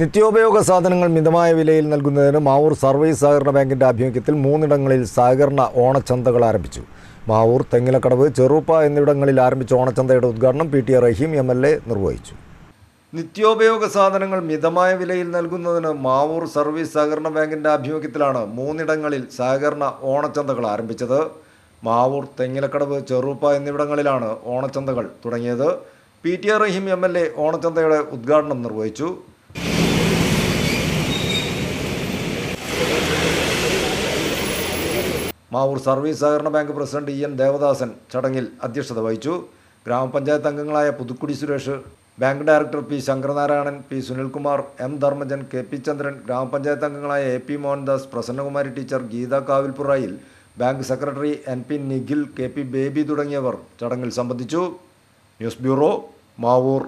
നിത്യോപയോഗ സാധനങ്ങൾ മിതമായ വിലയിൽ നൽകുന്നതിന് മാവൂർ സർവീസ് സഹകരണ ബാങ്കിന്റെ ആഭിമുഖ്യത്തിൽ മൂന്നിടങ്ങളിൽ സഹകരണ ഓണച്ചന്തകൾ ആരംഭിച്ചു. മാവൂർ തെങ്ങിലക്കടവ് ചെറുപ്പ എന്നിവിടങ്ങളിൽ ആരംഭിച്ച ഓണച്ചന്തയുടെ ഉദ്ഘാടനം P T Raheem M L A നിർവഹിച്ചു. നിത്യോപയോഗ സാധനങ്ങൾ മിതമായ വിലയിൽ നൽകുന്നതിന് മാവൂർ സർവീസ് സഹകരണ ബാങ്കിന്റെ ആഭിമുഖ്യത്തിലാണ് മൂന്നിടങ്ങളിൽ സഹകരണ ഓണച്ചന്തകൾ ആരംഭിച്ചത്. മാവൂർ തെങ്ങിലക്കടവ് ചെറുപ്പ എന്നിവിടങ്ങളിലാണ് ഓണച്ചന്തകൾ തുടങ്ങിയത്. P T Raheem M L A ഓണച്ചന്തയുടെ ഉദ്ഘാടനം നിർവഹിച്ചു. മാവൂർ സർവീസ് സഹകരണ bank president E N Devadasan ചടങ്ങിൽ അധ്യക്ഷത വഹിച്ചു. ഗ്രാമപഞ്ചായത്ത് അംഗങ്ങളായ Puthukkudi Suresh bank director P Sankaranarayanan P Sunilkumar M Dharmajan K P Chandran ഗ്രാമപഞ്ചായത്ത് അംഗങ്ങളായ A P Mohandas Prasannakumari teacher Geetha Kavilpurayil bank secretary N P Nikhil K P Baby തുടങ്ങിയവർ ചടങ്ങിൽ സംബന്ധിച്ചു. News bureau Mavoor.